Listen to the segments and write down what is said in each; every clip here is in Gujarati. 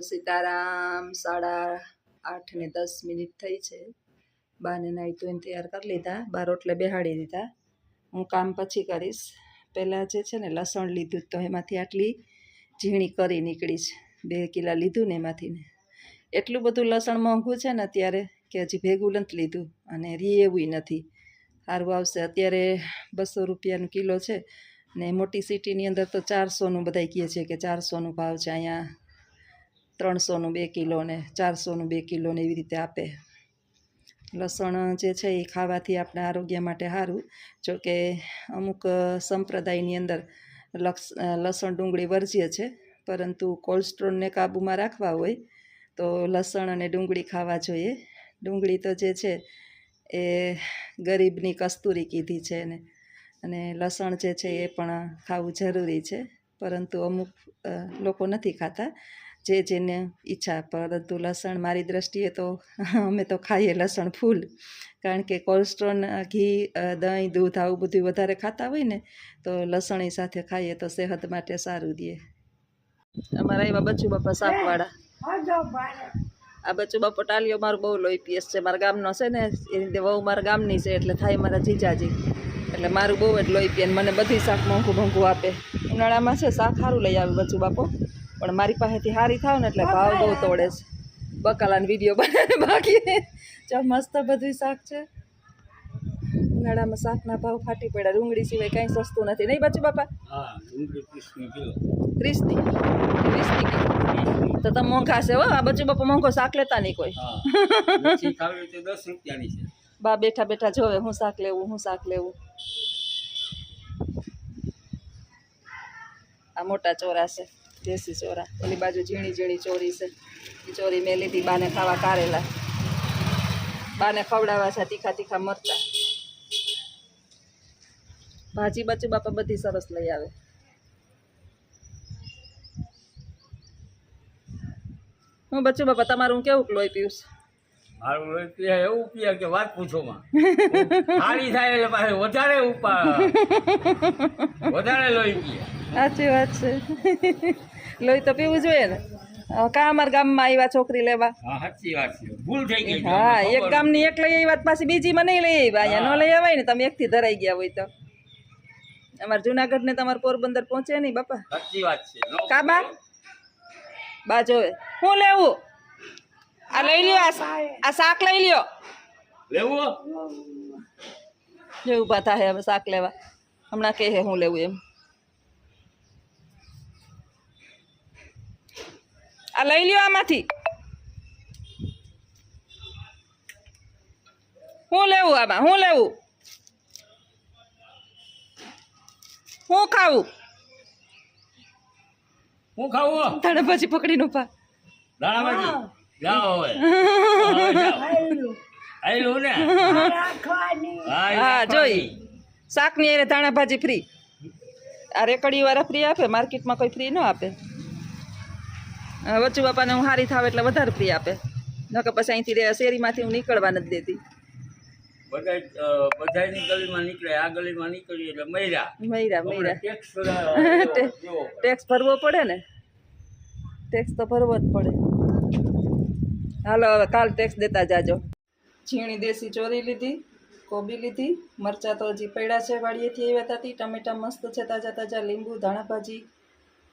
સીતારામ, સાડા આઠ ને દસ મિનિટ થઈ છે. બાને નાહી ધોઈને તૈયાર કરી લીધા, બાર રોટલે બેહાડી દીધા. હું કામ પછી કરીશ. પહેલાં જે છે ને લસણ લીધું તો એમાંથી આટલી ઝીણી કરી નીકળી છે. બે કિલા લીધું ને એમાંથી ને. એટલું બધું લસણ મોંઘું છે ને અત્યારે કે હજી ભેગું નથી લીધું અને રી એવું નથી. સારું આવશે. અત્યારે બસો રૂપિયાનું કિલો છે ને મોટી સિટીની અંદર તો ચારસોનું બધા કહે છે કે ચારસોનું ભાવ છે. અહીંયા ત્રણસોનું બે કિલો ને ચારસોનું બે કિલો ને એવી રીતે આપે. લસણ જે છે એ ખાવાથી આપણા આરોગ્ય માટે સારું. જોકે અમુક સંપ્રદાયની અંદર લક્ષ લસણ ડુંગળી વર્જ્ય છે, પરંતુ કોલેસ્ટ્રોલને કાબૂમાં રાખવા હોય તો લસણ અને ડુંગળી ખાવા જોઈએ. ડુંગળી તો જે છે એ ગરીબની કસ્તુરી કીધી છે એને અને લસણ જે છે એ પણ ખાવું જરૂરી છે, પરંતુ અમુક લોકો નથી ખાતા. જે જેને ઈચ્છા, પરંતુ લસણ મારી દ્રષ્ટિએ તો અમે તો ખાઈએ લસણ ફૂલ. કારણ કે કોલેસ્ટ્રોલ, ઘી દહીં, દૂધ આવું બધું વધારે ખાતા હોય ને, તો એ સાથે ખાઈએ તો સેહત માટે સારું દે અમારા એવા બચ્ચુ બાપા શાકવાળા આ બચ્ચુ બાપા ટાલીઓ મારું બહુ લોહી પીએસ છે. મારા ગામનો છે ને, એ રીતે વહુ મારા ગામની છે, એટલે થાય મારા જીજાજી. એટલે મારું બહુ જ લોહી પીએ મને બધી શાક મોંઘું મોંઘું આપે. ઉનાળામાં છે, શાક સારું લઈ આવે બચ્ચુ બાપો. પણ મારી પાસેથી હારી થાવ ને એટલે ભાવ બહુ તોડે છે. બકાલાનો વીડિયો બનાવે બાકી જો મસ્ત બધું શાક છે. ઉનાળામાં શાકના ભાવ ફાટી પડ્યા. ડુંગળી સિવાય કાંઈ સસ્તું નથી. નહીં બચ્ચુ બાપા? ત્રીસની ત્રીસની? કિલો. તો તમે મોંઘા છે હો. આ બચ્ચુ બાપા મોંઘો શાક લેતા નહીં કોઈ. દસ રૂપિયાની છે. બા બેઠા બેઠા જોવે હું શાક લેવું હું શાક લેવું. આ મોટા ચોરા છે. દેશી ચોરા. ઓલી બાજુ ઝીણી ઝીણી ચોરી છે. ચોરી મેં લીધી, બાને ખાવા કારેલા. બાને ખવડાવવા છે, તીખા તીખા મરતા ભાજી બચ્ચું બાપા બધી સરસ લઈ આવે. હું બચ્ચું બાપા, તમારું કેવું લોહી પીવું છે? મારું એવું પીએ કે વાત પૂછોમાં ખાલી થાય એટલે પાસે વધારે ઉપા વધારે લોહી પીએ. સાચી વાત છે. લોહી તો પીવું જોઈએ ને. અ, ગામમાં આવ્યા છોકરી લેવા? સાચી વાત છે. ભૂલ થઈ ગઈ હા એક ગામની એક લઈ આવી પાછી બીજી માં નહીં લઈ આવ્યા અહીંયા ન લઈ આવાય ને તમે એકથી ધરાઈ ગયા હોય તો. અમારે જુનાગઢ ને તમારે પોરબંદર પહોંચે નહીં બાપા. સાચી વાત છે. બા જોવે. હું લેવું? આ લઈ લ્યો આ શાક લઈ લ્યો. લેવું લેવું પાતા હે હવે શાક લેવા. હમણાં કહે હું લેવું એમ. આ લઈ લ્યો આમાંથી. હું લેવું આમાં? હું લેવું? હું ખાવું? હું ખાવું તને પછી પકડીને ઊભા દાણામાંથી જાઓ. હવે ને? હા જોઈ. શાકની એને ધાણા ભાજી ફ્રી આ રેકડી વાળા ફ્રી આપે? માર્કેટમાં કોઈ ફ્રી ન આપે? વચ્ચુ બાપાને હું હારી થાવ એટલે વધારે ફ્રી આપે. નકર પછી અહીંથી શેરીમાંથી હું નીકળવા નથી દેતી. બધા ગલીમાં નીકળે આ ગલીમાં નીકળી એટલે મૈરા મૈરા મૈરા ટેક્સ ટેક્સ ભરવો પડે ને? ટેક્સ તો ભરવો જ પડે. હાલો, હવે કાલ ટેક્સ દેતા જાજો. ઝીણી દેશી ચોરી લીધી, કોબી લીધી, મરચાં તો હજી પડ્યા છે, વાડીએથી આવ્યા હતા ટમેટા મસ્ત છે, તાજા તાજા, લીંબુ ધાણા ભાજી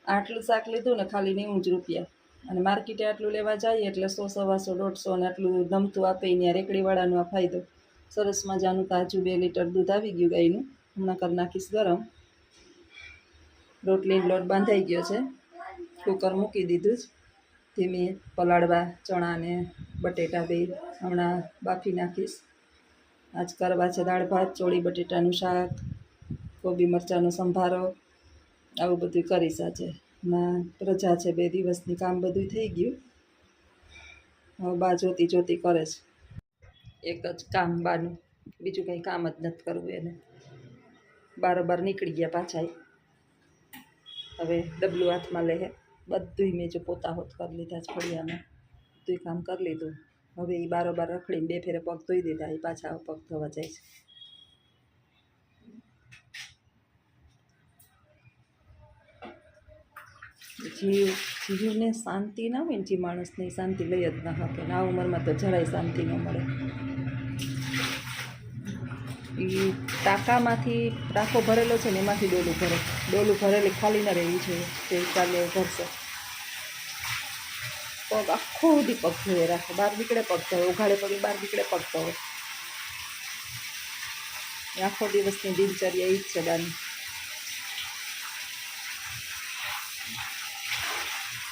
આટલું શાક લીધું ને ખાલી નેવું જ રૂપિયા. અને માર્કેટે આટલું લેવા જઈએ એટલે સો, સવાસો, દોઢસો ને આટલું ગમતું આપે ત્યાં રેકડીવાળાનો આ ફાયદો. સરસ મજાનું તાજું બે લીટર દૂધ આવી ગયું ગાયનું. હમણાં કરી નાખીશ ગરમ. રોટલી લોટ બાંધાઈ ગયો છે. કુકર મૂકી દીધું જ. ધીમે પલાળવા ચણાને બટેટા બે હમણાં બાફી નાખીશ. આજ કરવા છે દાળ ભાત, ચોળી, બટેટાનું શાક, કોબી મરચાંનો સંભારો, આવું બધું કરીશ આજે. ના પ્રજા છે બે દિવસની, કામ બધું થઈ ગયું. હવે બા જોતી જોતી કરે છે. એક જ કામ બાનું, બીજું કંઈ કામ જ નથી કરવું એને. બારોબાર નીકળી ગયા પાછા. હવે ડબલું હાથમાં લે હે બધુંય મેં જો પોતા હોત કરી લીધા છે ફળિયામાં. બધુંય કામ કરી લીધું. હવે એ બારોબાર રખડીને બે ફેરે પગ ધોઈ દીધા એ પાછા પગ ધોવા જાય છે. જીવ, જીવને શાંતિ ના હોય ને જે માણસને શાંતિ લઈ જ ના શકે. આ ઉંમરમાં તો જરાય શાંતિ ન મળે. એ ટાંકામાંથી ટાંકો ભરેલો છે ને એમાંથી ડોલું ભરે. ડોલું ભરેલી ખાલી ન રહેવી જોઈએ. તે ચાલે ભરશે. પગ આખો સુધી પગ ધોઈ રાખો. બહાર નીકળે પગ ધોવે, ઉઘાડે પગે બહાર નીકળે પગ ધોવે. આખો દિવસની દિનચર્યા એ જ છે બાની.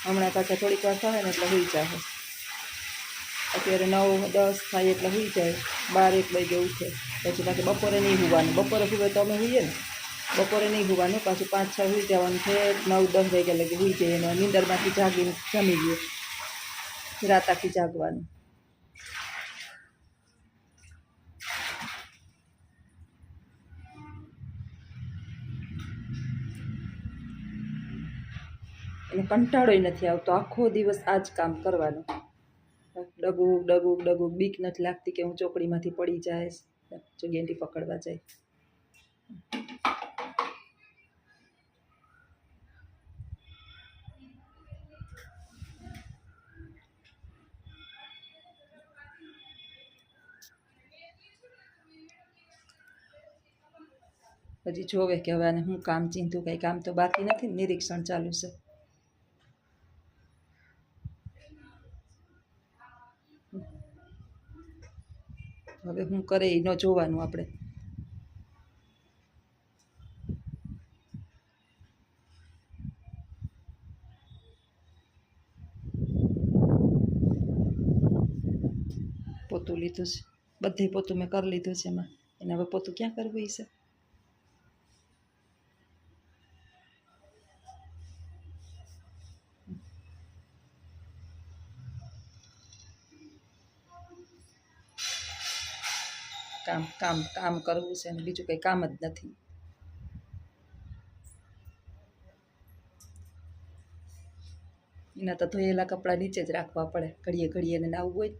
હમણાં પાછા થોડીક વાર થાય ને એટલે હોઈ જાય અત્યારે નવ, દસ થાય એટલે હોઈ જાય. બાર એક વાગે ઉઠે. પછી પાછું બપોરે નહીં હોવાનું. બપોરે હુવે તો અમે હોઈએ ને. બપોરે નહીં હોવાનું. પાછું પાંચ, છ હોઈ જવાનું છે. નવ, દસ વાગ્યા લગી હોઈ જાય અને નીંદરમાંથી જાગીને જમી ગયું રાત આખી જાગવાનું. એને કંટાળોય નથી આવતો. આખો દિવસ આ જ કામ કરવાનું. ડગુક ડગુક ડગુક. બીક નથી લાગતી કે હું ચોકડીમાંથી પડી જાય ગેંડી પકડવા જાય. હજી જોવે કે હવે આને હું કામ ચીંધું, કંઈ કામ તો બાકી નથી, નિરીક્ષણ ચાલુ છે. હવે હું કરે એનો જોવાનું આપણે. પોતું લીધું છે. બધે પોતું મેં કરી લીધું છે એમાં. એને હવે પોતું ક્યાં કરવું એ છે? કામ કામ કામ કરવું છે ને બીજું કંઈ કામ જ નથી. એના તો ધોયેલા કપડાં નીચે જ રાખવા પડે, ઘડીએ ઘડીએ એને નાવું હોય.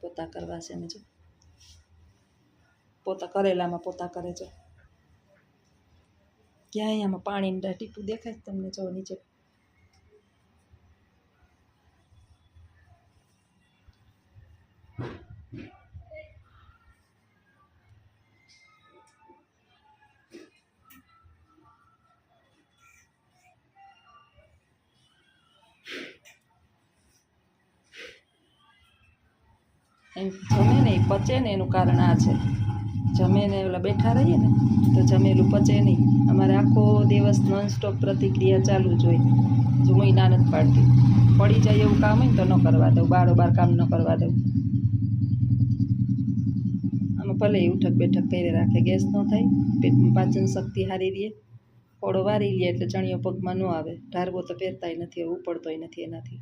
પોતા કરવા છે ને જો. પોતા કરેલામાં પોતા કરે છે ક્યાંય આમાં પાણીની ટીપું દેખાય તમને જો નીચે? એમ જમે ને એ પચે ને એનું કારણ આ છે. જમે ને ઓલા બેઠા રહીએ ને, તો જમેલું પચે નહીં. અમારે આખો દિવસ નોનસ્ટોપ પ્રતિક્રિયા ચાલુ જ હોય. જો હું ના નથી પાડતી. પડી જાય એવું કામ હોય ને તો ન કરવા દઉં. બારોબાર કામ ન કરવા દઉં. આમાં ભલે ઉઠક બેઠક કરી રાખે, ગેસ ન થાય પાચન શક્તિ સારી રહે. ઓળો વારી લે એટલે ચણિયો પગમાં ન આવે. ઢારવો તો પહેરતાય નથી, ઉપડતોય નથી એનાથી.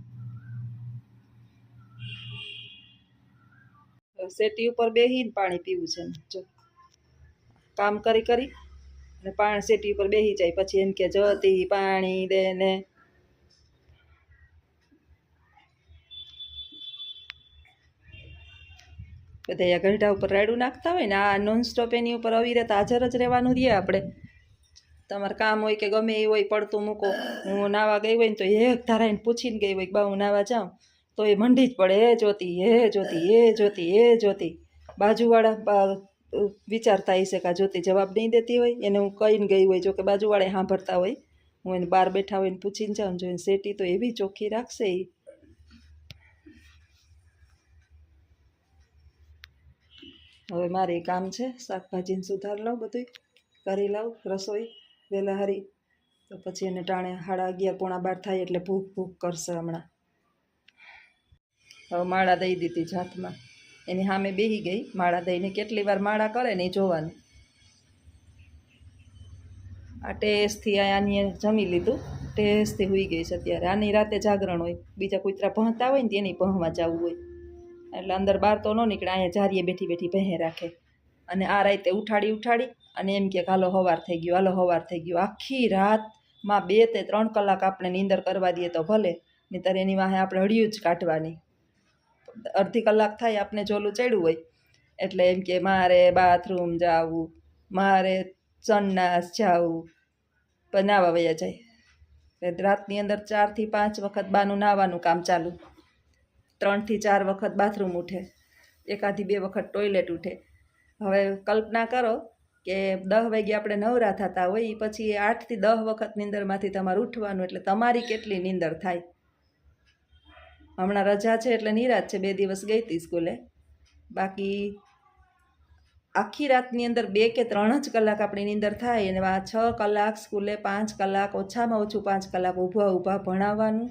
સેટી ઉપર બેસીને પાણી પીવું છે જો, કામ કરી કરી અને પાણી શેટી ઉપર બેસી જાય. પછી એમ કે જતી પાણી દે ને. બધા ગઢા ઉપર રાડું નાખતા હોય ને, આ નોનસ્ટોપ એની ઉપર અવિરત હાજર જ રહેવાનું રહીએ આપણે. તમારે કામ હોય કે ગમે એ હોય, પડતું મૂકો. હું નાવા ગઈ હોય ને તો એક ધારાઈને પૂછીને ગઈ હોય કે, બા, હું નાવા જાઉં. તો એ મંડી જ પડે, એ જોતી હે જોતી એ જોતી એ જોતી બાજુવાળા વિચારતા હશે કે આ જોતી જવાબ નહીં દેતી હોય. એને હું કહીને ગઈ હોય, જો કે બાજુવાળા સાંભળતા હોય. હું એને બહાર બેઠા હોય પૂછીને જાઉં જો એને સેટી તો એવી ચોખ્ખી રાખશે એ હવે મારે કામ છે, શાકભાજીને સુધાર લઉં બધું કરી લઉં રસોઈ વહેલા હારી તો પછી એને ટાણે સાડા અગિયાર પોણા બાર થાય એટલે ભૂખ ભૂખ કરશે હમણાં. હવે માળા દઈ દીધી જાતમાં એની સામે બેહી ગઈ. માળા દઈને કેટલી વાર માળા કરે ને એ જોવાનું. આ ટેસ્ટથી આની જમી લીધું. ટેસ્ટથી હોઈ ગઈ છે અત્યારે. આની રાતે જાગરણ હોય. બીજા કૂતરા ભણતા હોય ને તેની ભણવા જવું હોય. એટલે અંદર બહાર તો ન નીકળે. અહીંયા જારીએ બેઠી બેઠી પહે રાખે. અને આ રાતે ઉઠાડી ઉઠાડી અને એમ કે હાલો હવાર થઈ ગયો, હાલો હવાર થઈ ગયો. આખી રાતમાં બે તે ત્રણ કલાક આપણે નીંદર કરવા દઈએ તો ભલે. નહીંતર એની વાહે આપણે હળિયું જ કાઢવાની. અડધી કલાક થાય આપને જોલું ચડ્યું હોય. એટલે એમ કે મારે બાથરૂમ જાવું, મારે સંડાસ જાવું. પણ નાવા વયા જાય. રાતની અંદર ચારથી પાંચ વખત બાનું નાવાનું કામ ચાલુ. ત્રણથી ચાર વખત બાથરૂમ ઉઠે. એકાથી બે વખત ટોયલેટ ઉઠે. હવે કલ્પના કરો કે દહ વાગે આપણે નવરા થતા હોય એ પછી આઠથી દહ વખત નીંદરમાંથી તમારે ઉઠવાનું, એટલે તમારી કેટલી નીંદર થાય? હમણાં રજા છે એટલે નિરાશ છે, બે દિવસ ગઈ હતી સ્કૂલે. બાકી આખી રાતની અંદર બે કે ત્રણ જ કલાક આપણી નીંદર થાય અને આ છ કલાક સ્કૂલે પાંચ કલાક, ઓછામાં ઓછું પાંચ કલાક ઊભા ઊભા ભણાવવાનું,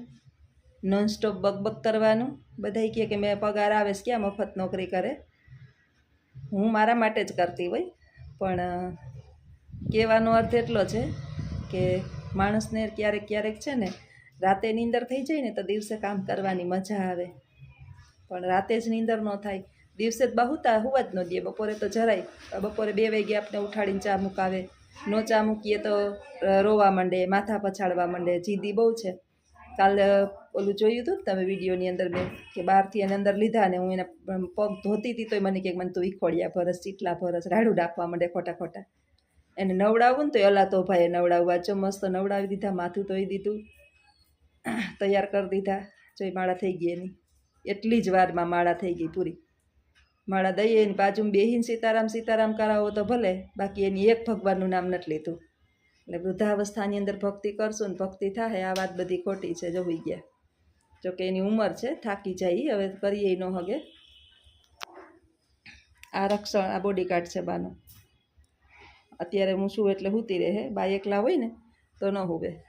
નોનસ્ટોપ બકબક કરવાનું. બધાય કહે કે મેં પગાર આવે છે, ક્યાં મફત નોકરી કરે? હું મારા માટે જ કરતી હોય. પણ કહેવાનો અર્થ એટલો છે કે માણસને ક્યારેક ક્યારેક છે ને રાતે નીંદર થઈ જાય ને તો દિવસે કામ કરવાની મજા આવે. પણ રાતે જ નીંદર ન થાય. દિવસે જ બહુતા હોવા જ ન દે. બપોરે તો જરાય. બપોરે બે વાગે આપણે ઉઠાડીને ચા મુકાવે. નો ચા મૂકીએ તો રોવા માંડે, માથા પછાડવા માંડે. જીદી બહુ છે. કાલ ઓલું જોયું હતું તમે વિડીયોની અંદર મેં કે બહારથી એને અંદર લીધા ને હું એને પગ ધોતી હતી તોય મને કે મને તું ઈખોડિયા ભરસ, ચીટલા ભરસ રાડું ડાકવા માંડે ખોટા ખોટા. એને નવડાવવું ને તો અલા તો ભાઈએ નવડાવવા. જો મસ્ત નવડાવી દીધા, માથું ધોઈ દીધું. તૈયાર કરી દીધા. જોઈ માળા થઈ ગઈ એની. એટલી જ વારમાં માળા થઈ ગઈ પૂરી. માળા દઈએ એની બાજુમાં બેહીને સીતારામ સીતારામ કરાવો તો ભલે, બાકી એની એક ભગવાનનું નામ નથી લીધું. એટલે વૃદ્ધાવસ્થાની અંદર ભક્તિ કરશું ને ભક્તિ થાય આ વાત બધી ખોટી છે, જોઈ ગયા. જોકે એની ઉંમર છે, થાકી જાય, હવે કરીએ ન હગે. આ રક્ષણ, આ બોડીગાર્ડ છે બાનો. અત્યારે હું છું એટલે હૂતી રહે બા એકલા હોય ને, તો ન હુવે.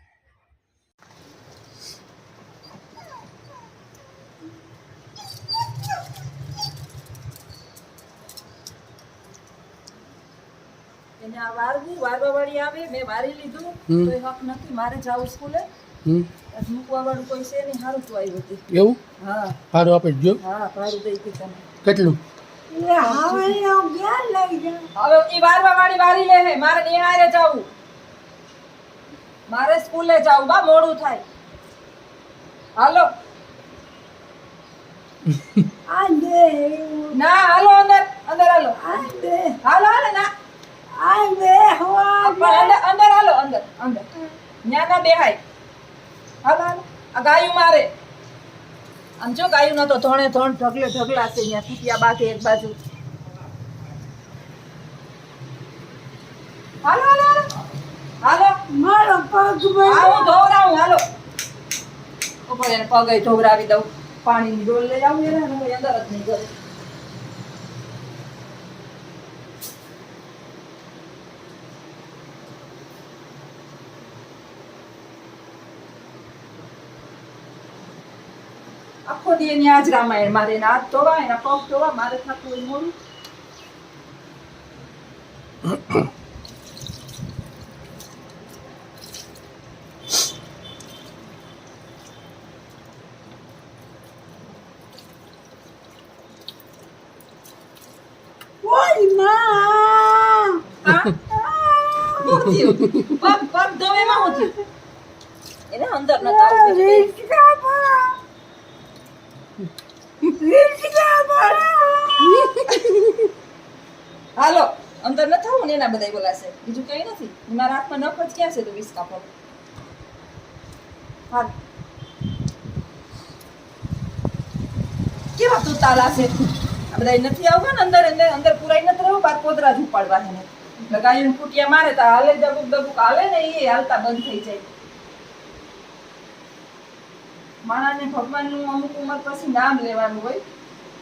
આ વારવું વારવા વાળી આવે મેં વારી લીધું. તો હક નથી મારે જાવું સ્કૂલે. મૂકવા વાળું કોઈ છે નહીં સારું તું આવ્યું હતી એવું? હા. સારું આપે જો હા ભાડું દઈ હતી તમે કેટલું? હવે ઈ વારવા વાળી વારી લે હે મારે નિહારે જાવું. મારે સ્કૂલે જાવું બા મોડું થાય. હાલો. ના હાલો અંદર અંદર હાલો. હાલો હાલો ના. અંદર અંદર હાલો અંદર અંદર. ન્યા ના બેહાય. હાલો હાલો. આ ગાયું મારે. આમ જો ગાયું ના તો ધોણે ધોણ ઢગલે ઢગલા છે અહીંયા તૂટ્યા બાકી એક બાજુ. હાલો હાલો હાલો. હું ધોવરાવું હાલો. ઉપર એને પગે ધોવરાવી દઉં. પાણીની ડોલ લઈ આવું એને અંદર જ નહીં કરું આખો દી એની આજ રામાયણ મારે એના હાથ ધોવા એના પગ ધોવા મારે થતું હોય મોડું હા? શું થયું? પગ પગ ધોવામાં શું થયું? એને અંદર નતા આવતું બીજું કંઈ. હાલો, અંદર ન થવું ને એના બધા બોલાશે. બીજું કઈ નથી. મારા હાથમાં નખ ક્યાં છે તો વીસ કાપો. હાલ. કેવા તું તાલા છે આ બધા નથી આવવા ને અંદર અંદર અંદર પુરાઈ નથી રહેવું, બાર પોદરા જ એને. લગાવીને કુટિયા મારે તો હાલે, દબુક દબુક હાલે ને એ હાલતા બંધ થઈ જાય. માણાને ભગવાનનું અમુક ઉંમર પછી નામ લેવાનું હોય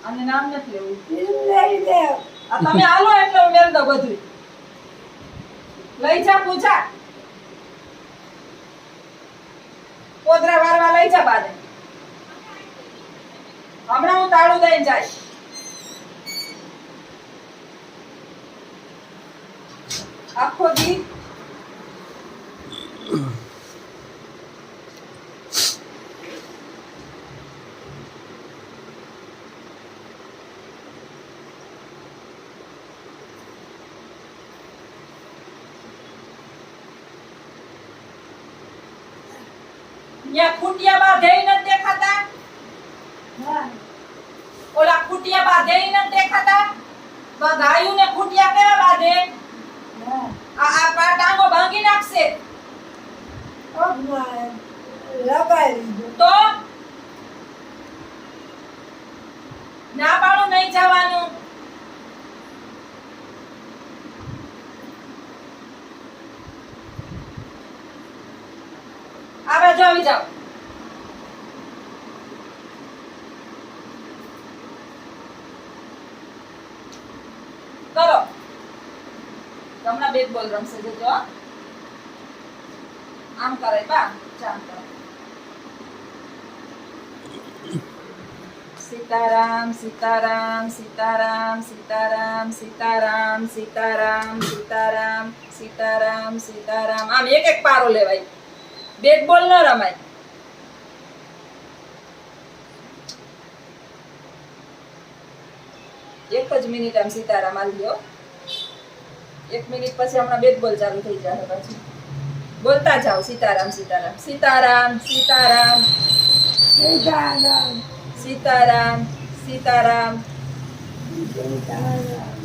અને નામ નથી લેવું. આ તમે આલો એટલે ઉમેર દો બધું લઈ જા પૂજા. કોદરા વારવા લઈ જા બાને. હમણાં હું તાળું દઈને જાય આખો દી ત્યાં ખૂટિયા બાંધેય નથી દેખાતા? ઓલા ખૂટિયા બાંધેય નથી દેખાતા? તો ગાયું ને ખૂટિયા કેવા બાંધે? આ આ પા ટાંગો ભાંગી નાખશે. લગાવી તો? ના પાડું નહીં જવાનું આ બાજુ આવી જાઓ. કરો. હમણાં બેટ બોલ રમશે, જજો આમ કરે બા ચામ કરો સીતારામ સીતારામ સીતારામ સીતારામ સીતારામ સીતારામ સીતારામ સીતારામ સીતારામ. આમ એક એક પારો લેવાય. બેટ બોલ ન રમાય. એક જ મિનિટ આમ સીતારામ આવી ગયો એક મિનિટ પછી હમણાં બેટ બોલ ચાલુ થઈ જશે પછી. બોલતા જાઓ સીતારામ સીતારામ. સીતારામ સીતારામ. સીતારામ. સીતારામ સીતારામ. સીતારામ.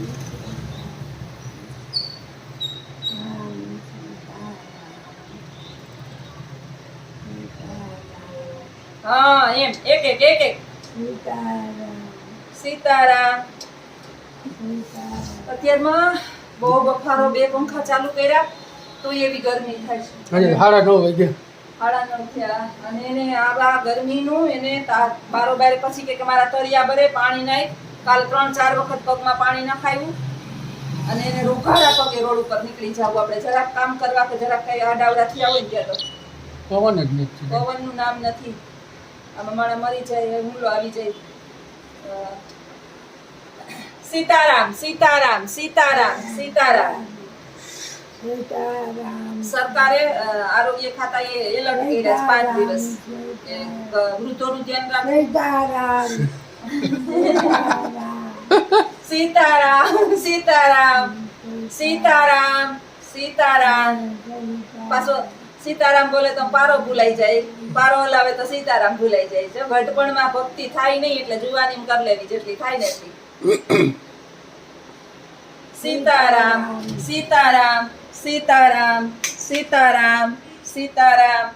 હા એમ. એક એક એક એક. સીતારામ. સીતારામ. સીતારામ અત્યારમાં બહુ બફારો બે પંખા ચાલુ કર્યા તો એવી ગરમી થાય છે. હજી સાડા નવ વાગ્યા. સાડા નવ થયા. અને એને આવા ગરમીનું એને તા- બારોબાર પછી કે કે મારા તરિયા બરે પાણી નાય કાલ ત્રણ ચાર વખત પગમાં પાણી નખાયું. અને એને રોકાડા પગે રોડ ઉપર નીકળી જવું આપણે. જરાક કામ કરવા કે જરાક કઈ આડાવડા થયા હોય ગયા તો. પવન જ નથી. પવનનું નામ નથી. આમાં માણા મરી જાય હુમલો આવી જાય. સીતારામ સીતારામ સીતારામ સીતારામ. સરકારે આરોગ્ય ખાતાએ એલર્ટ કર્યા છે પાંચ દિવસ. વૃદ્ધોનું ધ્યાન રાખે સીતારામ. સીતારામ સીતારામ સીતારામ સીતારામ. પાછો સીતારામ બોલે તો પારો ભૂલાઈ જાય પારો હલાવે તો સીતારામ ભૂલાઈ જાય છે. ઘટપણમાં ભક્તિ થાય નહીં એટલે જુવાની કરી લેવી જેટલી થાય ને એટલી. સીતારામ સીતારામ સીતારામ સીતારામ સીતારામ.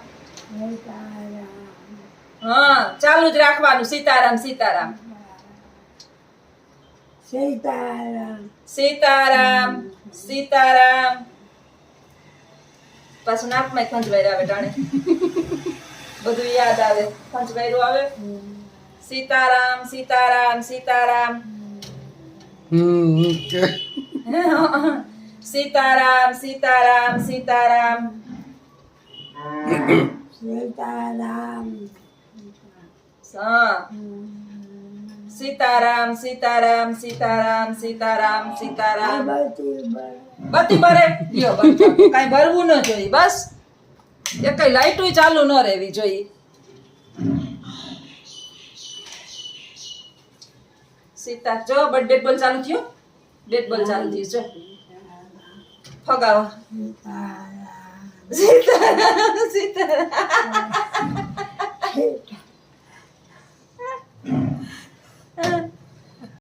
હા ચાલુ જ રાખવાનું સીતારામ સીતારામ. સીતારામ. સીતારામ સીતારામ. પાછું નાકમાં ખંજવાયર આવે ટાણે. બધું યાદ આવે. ખંજવાયરું આવે? સીતારામ સીતારામ સીતારામ. સીતારામ સીતારામ સીતારામ. સીતારામ. સીતારામ સીતારામ સીતારામ સીતારામ સીતારામ. બત્તી ભરે લ્યો કાંઈ ભરવું ન જોઈએ બસ. એ કઈ લાઈટું ચાલુ ન રહેવી જોઈએ. સીતા જો ડેટ બોલ ચાલુ થયો? ડેટ બોલ ચાલુ થયું જો. ફગાવો. સીતા સીતારામ